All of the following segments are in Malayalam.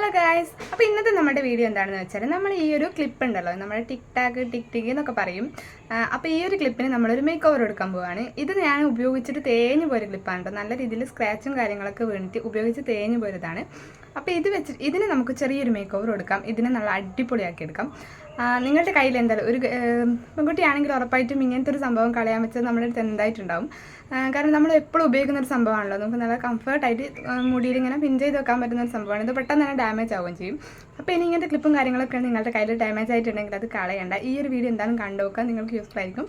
ഹലോ ഗായ്സ് അപ്പോൾ ഇന്നത്തെ നമ്മുടെ വീഡിയോ എന്താണെന്ന് വെച്ചാൽ നമ്മൾ ഈ ഒരു ക്ലിപ്പ് ഉണ്ടല്ലോ. നമ്മുടെ ടിക് ടാക്ക് ടിക് ടിക് എന്നൊക്കെ പറയും. അപ്പോൾ ഈ ഒരു ക്ലിപ്പിന് നമ്മളൊരു മേക്ക് ഓവർ എടുക്കാൻ പോവുകയാണ് ഇത് ഞാൻ ഉപയോഗിച്ചിട്ട് തേഞ്ഞു പോയൊരു ക്ലിപ്പാണ് കേട്ടോ നല്ല രീതിയിൽ സ്ക്രാച്ചും കാര്യങ്ങളൊക്കെ വീണിട്ട് ഉപയോഗിച്ച് തേഞ്ഞു പോയതാണ്. അപ്പോൾ ഇത് വെച്ച് ഇതിന് നമുക്ക് ചെറിയൊരു മേക്ക് ഓവർ കൊടുക്കാം. ഇതിനെ നല്ല അടിപൊളിയാക്കി എടുക്കാം. നിങ്ങളുടെ കയ്യിൽ എന്തായാലും ഒരു പെൺകുട്ടിയാണെങ്കിൽ ഉറപ്പായിട്ടും ഇങ്ങനത്തെ ഒരു സംഭവം കളയാൻ വെച്ചാൽ നമ്മുടെ അടുത്ത് എന്തായിട്ടുണ്ടാവും. കാരണം നമ്മൾ എപ്പോഴും ഉപയോഗിക്കുന്ന ഒരു സംഭവമാണല്ലോ. നമുക്ക് നല്ല കംഫർട്ടായിട്ട് മുടിയിൽ ഇങ്ങനെ പിൻ ചെയ്ത് വെക്കാൻ പറ്റുന്ന ഒരു സംഭവമാണ്. ഇത് പെട്ടെന്ന് തന്നെ ഡാമേജ് ആവുകയും ചെയ്യും. അപ്പോൾ ഇനി ഇങ്ങനത്തെ ക്ലിപ്പും കാര്യങ്ങളൊക്കെ നിങ്ങളുടെ കയ്യിൽ ഡാമേജ് ആയിട്ടുണ്ടെങ്കിൽ അത് കളയണ്ട. ഈ ഒരു വീഡിയോ എന്തായാലും കണ്ടു നോക്കാം നിങ്ങൾക്ക് യൂസ്ഫുൾ ആയിരിക്കും.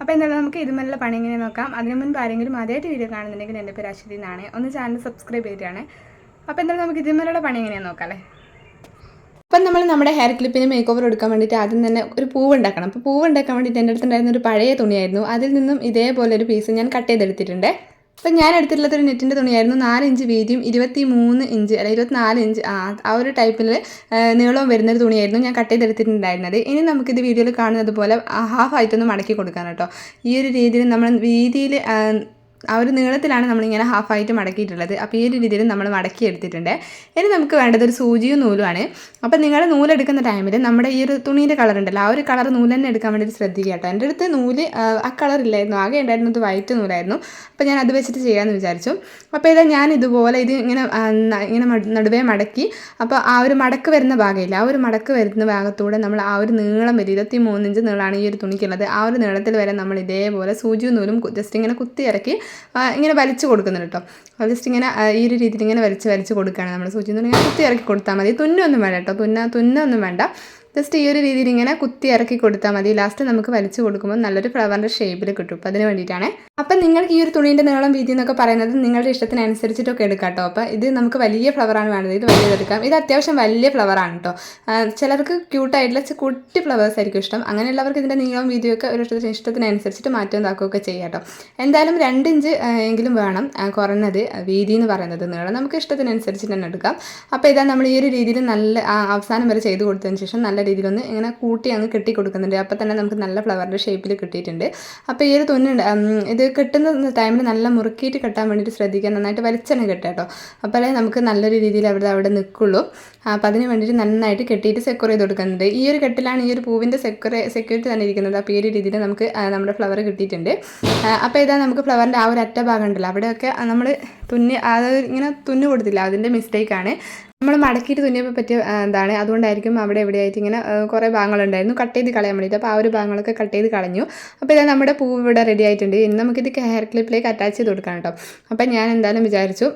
അപ്പോൾ എന്തായാലും നമുക്ക് ഇതുമല്ല പണി ഇങ്ങനെ നോക്കാം. അതിനു മുൻപ് ആരെങ്കിലും ആദ്യമായിട്ട് വീഡിയോ കാണുന്നുണ്ടെങ്കിൽ എന്റെ പേര് അശ്വതി എന്നാണ്. ഒന്ന് ചാനൽ സബ്സ്ക്രൈബ് ചെയ്തിട്ടാണ്. അപ്പോൾ എന്തായാലും നമുക്ക് ഇതിന്മേലുള്ള പണി എങ്ങനെയാണെന്ന് നോക്കാം അല്ലേ അപ്പം നമ്മൾ നമ്മുടെ ഹെയർ ക്ലിപ്പിന് മേക്ക് ഓവർ എടുക്കാൻ വേണ്ടിയിട്ട് ആദ്യം തന്നെ ഒരു പൂവ് ഉണ്ടാക്കണം. അപ്പോൾ പൂവ് ഉണ്ടാക്കാൻ വേണ്ടിയിട്ട് എന്റെ അടുത്തുണ്ടായിരുന്ന ഒരു പഴയ തുണിയായിരുന്നു. അതിൽ നിന്നും ഇതേപോലെ ഒരു പീസ് ഞാൻ കട്ട് ചെയ്തെടുത്തിട്ടുണ്ട്. അപ്പം ഞാൻ എടുത്തിട്ടുള്ളത് ഒരു നെറ്റിന്റെ തുണിയായിരുന്നു. നാല് ഇഞ്ച് വീതിയും ഇരുപത്തി മൂന്ന് ഇഞ്ച് അല്ല ഇരുപത്തിനാല് ഇഞ്ച് ആ ആ ഒരു ടൈപ്പിൽ നീളവും വരുന്നൊരു തുണിയായിരുന്നു ഞാൻ കട്ട് ചെയ്തെടുത്തിട്ടുണ്ടായിരുന്നത്. ഇനി നമുക്കിത് വീഡിയോയിൽ കാണുന്നത് പോലെ ഹാഫ് ആയിട്ടൊന്ന് മടക്കി കൊടുക്കാൻ കേട്ടോ ഈ ഒരു രീതിയിൽ നമ്മൾ വീതിയിൽ ആ ഒരു നീളത്തിലാണ് നമ്മളിങ്ങനെ ഹാഫായിട്ട് മടക്കിയിട്ടുള്ളത്. അപ്പോൾ ഈ ഒരു രീതിയിൽ നമ്മൾ മടക്കി എടുത്തിട്ടുണ്ട് ഇനി നമുക്ക് വേണ്ടത് ഒരു സൂചിയും നൂലുമാണ്. അപ്പോൾ നിങ്ങൾ നൂലെടുക്കുന്ന ടൈമിൽ നമ്മുടെ ഈ ഒരു തുണീന്റെ കളർ ഉണ്ടല്ലോ ആ ഒരു കളർ നൂൽ തന്നെ എടുക്കാൻ വേണ്ടി ശ്രദ്ധിക്കുക കേട്ടോ. എന്റെ അടുത്ത് നൂൽ ആ, കളർ ഇല്ലായിരുന്നു. ആകെ ഉണ്ടായിരുന്നത് വൈറ്റ് നൂലായിരുന്നു. അപ്പോൾ ഞാൻ അത് വെച്ചിട്ട് ചെയ്യാമെന്ന് വിചാരിച്ചു. അപ്പോൾ ഇതാ ഞാൻ ഇതുപോലെ ഇത് ഇങ്ങനെ ഇങ്ങനെ നടുവേ മടക്കി. അപ്പോൾ ആ ഒരു മടക്ക് വരുന്ന ഭാഗമില്ല. ആ ഒരു മടക്ക് വരുന്ന ഭാഗത്തൂടെ നമ്മൾ ആ ഒരു നീളം വരും. ഇരുപത്തി മൂന്നിഞ്ച് നീളമാണ് ഈ ഒരു തുണിക്കുള്ളത്. ആ ഒരു നീളത്തിൽ വരെ നമ്മൾ ഇതേപോലെ സൂചിയും നൂലും ജസ്റ്റ് ഇങ്ങനെ കുത്തി ഇറക്കി ഇങ്ങനെ വലിച്ചു കൊടുക്കുന്നുണ്ട് കേട്ടോ ജസ്റ്റ് ഇങ്ങനെ ഈ ഒരു രീതിയിൽ ഇങ്ങനെ വലിച്ച് വലിച്ച് കൊടുക്കുകയാണ് നമ്മൾ സൂചി എന്ന് പറഞ്ഞാൽ കുത്തി ഇറക്കി കൊടുത്താൽ മതി. തുന്നൊന്നും വേണ്ട കേട്ടോ തുന്ന തുന്നൊന്നും വേണ്ട. ജസ്റ്റ് ഈ ഒരു രീതിയിൽ ഇങ്ങനെ കുത്തി ഇറക്കി കൊടുത്താൽ മതി. ലാസ്റ്റ് നമുക്ക് വലിച്ചു കൊടുക്കുമ്പോൾ നല്ലൊരു ഫ്ലവറിന്റെ ഷേപ്പിൽ കിട്ടും. അപ്പോൾ അതിന് വേണ്ടിയിട്ടാണ്. അപ്പം നിങ്ങൾക്ക് ഈ ഒരു തുണീന്റെ നീളം വീതി എന്നൊക്കെ പറയുന്നത് നിങ്ങളുടെ ഇഷ്ടത്തിനനുസരിച്ചിട്ടൊക്കെ എടുക്കാം കേട്ടോ. അപ്പോൾ ഇത് നമുക്ക് വലിയ ഫ്ലവറാണ് വേണ്ടത്. ഇത് വലിയതെടുക്കാം ഇത് അത്യാവശ്യം വലിയ ഫ്ലവറാണ് കേട്ടോ. ചിലർക്ക് ക്യൂട്ടായിട്ടുള്ള കുട്ടി ഫ്ലവേഴ്സ് ആയിരിക്കും ഇഷ്ടം. അങ്ങനെയുള്ളവർക്ക് ഇതിന്റെ നീളവും വീതിയൊക്കെ ഒരു ഇഷ്ടത്തിന് ഇഷ്ടത്തിനനുസരിച്ചിട്ട് മാറ്റവും താക്കുകയൊക്കെ ചെയ്യാം കേട്ടോ. എന്തായാലും രണ്ട് ഇഞ്ച് എങ്കിലും വേണം. കുറഞ്ഞത് വീതി എന്ന് പറയുന്നത് നീളം. നമുക്ക് ഇഷ്ടത്തിനനുസരിച്ച് തന്നെ എടുക്കാം. അപ്പോൾ ഇതാ നമ്മൾ ഈ ഒരു രീതിയിൽ നല്ല അവസാനം വരെ ചെയ്ത് കൊടുത്തതിന് ശേഷം നല്ല രീതിയിലൊന്ന് ഇങ്ങനെ കൂട്ടി അങ്ങ് കെട്ടി കൊടുക്കുന്നുണ്ട് അപ്പോൾ തന്നെ നമുക്ക് നല്ല ഫ്ലവറിന്റെ ഷേപ്പിൽ കിട്ടിയിട്ടുണ്ട്. അപ്പോൾ ഈ ഒരു തുന്നുണ്ട് ഇത് കെട്ടുന്ന ടൈമിൽ നല്ല മുറുക്കിയിട്ട് കെട്ടാൻ വേണ്ടിയിട്ട് ശ്രദ്ധിക്കുക. നന്നായിട്ട് വലിച്ചെണ്ണ കെട്ടുക കേട്ടോ. അപ്പോഴേ നമുക്ക് നല്ലൊരു രീതിയിൽ അവിടെ അവിടെ നിൽക്കുള്ളൂ. അപ്പോൾ അതിന് വേണ്ടിയിട്ട് നന്നായിട്ട് കെട്ടിയിട്ട് സെക്യൂർ ചെയ്ത് കൊടുക്കുന്നുണ്ട്. ഈ ഒരു കെട്ടിലാണ് ഈ ഒരു പൂവിന്റെ സെക്യൂർ സെക്യൂരിറ്റി തന്നെ ഇരിക്കുന്നത്. അപ്പോൾ ഈ ഒരു രീതിയിൽ നമുക്ക് നമ്മുടെ ഫ്ലവർ കിട്ടിയിട്ടുണ്ട്. അപ്പോൾ ഇതാ നമുക്ക് ഫ്ലവറിന്റെ ആ ഒരു അറ്റ ഭാഗം ഉണ്ടല്ലോ. അവിടെയൊക്കെ നമ്മൾ തുന്നി അത് ഇങ്ങനെ തുന്നു കൊടുത്തില്ല അതിന്റെ മിസ്റ്റേക്കാണ് നമ്മൾ മടക്കിയിട്ട് തുന്നിയപ്പോൾ പറ്റിയ എന്താണ് അതുകൊണ്ടായിരിക്കും അവിടെ എവിടെയായിട്ട് ഇങ്ങനെ കുറേ ഭാഗങ്ങളുണ്ടായിരുന്നു. കട്ട് ചെയ്ത് കളയാൻ വേണ്ടിയിട്ട്. അപ്പോൾ ആ ഒരു ഭാഗങ്ങളൊക്കെ കട്ട് ചെയ്ത് കളഞ്ഞു. അപ്പോൾ ഇതാ നമ്മുടെ പൂവ് ഇവിടെ റെഡി ആയിട്ടുണ്ട്. ഇനി നമുക്കിത് ഹെയർ ക്ലിപ്പിലേക്ക് അറ്റാച്ച് ചെയ്ത് കൊടുക്കാം കേട്ടോ. അപ്പോൾ ഞാൻ എന്തായാലും വിചാരിച്ചു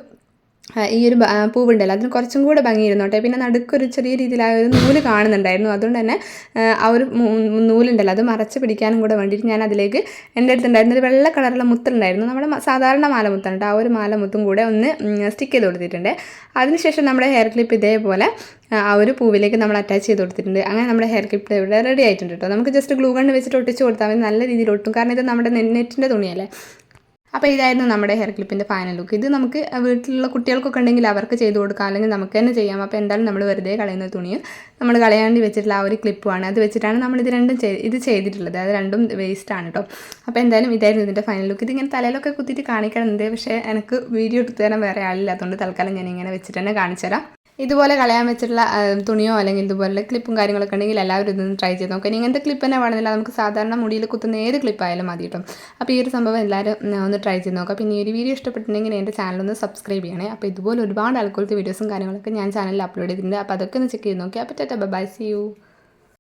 ഈ ഒരു പൂവുണ്ടല്ലോ. അതിന് കുറച്ചും കൂടെ ഭംഗിയിരുന്നോട്ടെ പിന്നെ നടുക്കൊരു ചെറിയ രീതിയിൽ ആ ഒരു നൂൽ കാണുന്നുണ്ടായിരുന്നു. അതുകൊണ്ട് തന്നെ ആ, ഒരു നൂലുണ്ടല്ലോ. അത് മറച്ച് പിടിക്കാനും കൂടെ വേണ്ടിയിട്ട് ഞാൻ അതിലേക്ക് എന്റെ അടുത്തുണ്ടായിരുന്ന ഒരു വെള്ള കളറുള്ള മുത്തുണ്ടായിരുന്നു നമ്മുടെ സാധാരണ മാലമുത്താണ് കേട്ടോ. ആ ഒരു മാലമുത്തും കൂടെ ഒന്ന് സ്റ്റിക്ക് ചെയ്ത് കൊടുത്തിട്ടുണ്ട്. അതിനുശേഷം നമ്മുടെ ഹെയർ ക്ലിപ്പ് ഇതേപോലെ ആ ഒരു പൂവിലേക്ക് നമ്മൾ അറ്റാച്ച് ചെയ്ത് കൊടുത്തിട്ടുണ്ട്. അങ്ങനെ നമ്മുടെ ഹെയർ ക്ലിപ്പ് ഇവിടെ റെഡി ആയിട്ടുണ്ട് കേട്ടോ. നമുക്ക് ജസ്റ്റ് ഗ്ലൂ കണ്ണ് വെച്ചിട്ട് ഒട്ടിച്ച് കൊടുത്താൽ മതി. നല്ല രീതിയിൽ ഒട്ടും. കാരണം ഇത് നമ്മുടെ നെറ്റിന്റെ തുണിയല്ലേ. അപ്പോൾ ഇതായിരുന്നു നമ്മുടെ ഹെയർ ക്ലിപ്പിന്റെ ഫൈനൽ ലുക്ക് ഇത് നമുക്ക് വീട്ടിലുള്ള കുട്ടികൾക്കൊക്കെ ഉണ്ടെങ്കിൽ അവർക്ക് ചെയ്ത് കൊടുക്കാം. അല്ലെങ്കിൽ നമുക്ക് തന്നെ ചെയ്യാം. അപ്പോൾ എന്തായാലും നമ്മൾ വെറുതെ കളയുന്ന തുണിയും നമ്മൾ കളയാണ്ടി വെച്ചിട്ടുള്ള ആ ഒരു ക്ലിപ്പുമാണ് അത് വെച്ചിട്ടാണ് നമ്മൾ ഇത് രണ്ടും ഇത് ചെയ്തിട്ടുള്ളത്. അത് രണ്ടും വേസ്റ്റാണ് കേട്ടോ അപ്പോൾ എന്തായാലും ഇതായിരുന്നു ഇതിന്റെ ഫൈനൽ ലുക്ക് ഇതിങ്ങനെ തലയിലൊക്കെ കുത്തിയിട്ട് കാണിക്കണമെന്നുണ്ട് പക്ഷേ എനിക്ക് വീഡിയോ എടുത്തു തരാൻ വേറെ ആളില്ലാത്തതുകൊണ്ട് തൽക്കാലം ഞാൻ ഇങ്ങനെ വെച്ചിട്ട് തന്നെ കാണിച്ചു തരാം ഇതുപോലെ കളയാൻ വെച്ചിട്ടുള്ള തുണിയോ അല്ലെങ്കിൽ ഇതുപോലെ ക്ലിപ്പും കാര്യങ്ങളൊക്കെ ഉണ്ടെങ്കിൽ എല്ലാവരും ഇതൊന്ന് ട്രൈ ചെയ്ത് നോക്കാം. ഇങ്ങനത്തെ ക്ലിപ്പ് തന്നെ വേണമെന്നില്ല. നമുക്ക് സാധാരണ മുടിയിൽ കുത്തുന്ന ഏത് ക്ലിപ്പായാലും മതി കേട്ടോ. അപ്പോൾ ഈ ഒരു സംഭവം എല്ലാവരും ഒന്ന് ട്രൈ ചെയ്ത് നോക്കാം. പിന്നെ ഈ ഒരു വീഡിയോ ഇഷ്ടപ്പെട്ടിട്ടുണ്ടെങ്കിൽ എന്റെ ചാനൽ ഒന്ന് സബ്സ്ക്രൈബ് ചെയ്യണേ. അപ്പോൾ ഇതുപോലെ ഒരുപാട് ആൾക്കാർക്ക് വീഡിയോസും കാര്യങ്ങളൊക്കെ ഞാൻ ചാനലിൽ അപ്ലോഡ് ചെയ്തിട്ടുണ്ട്. അപ്പോൾ അതൊക്കെ ഒന്ന് ചെക്ക് ചെയ്ത് നോക്കി. അപ്പോൾ ടാറ്റ ബൈ സി യു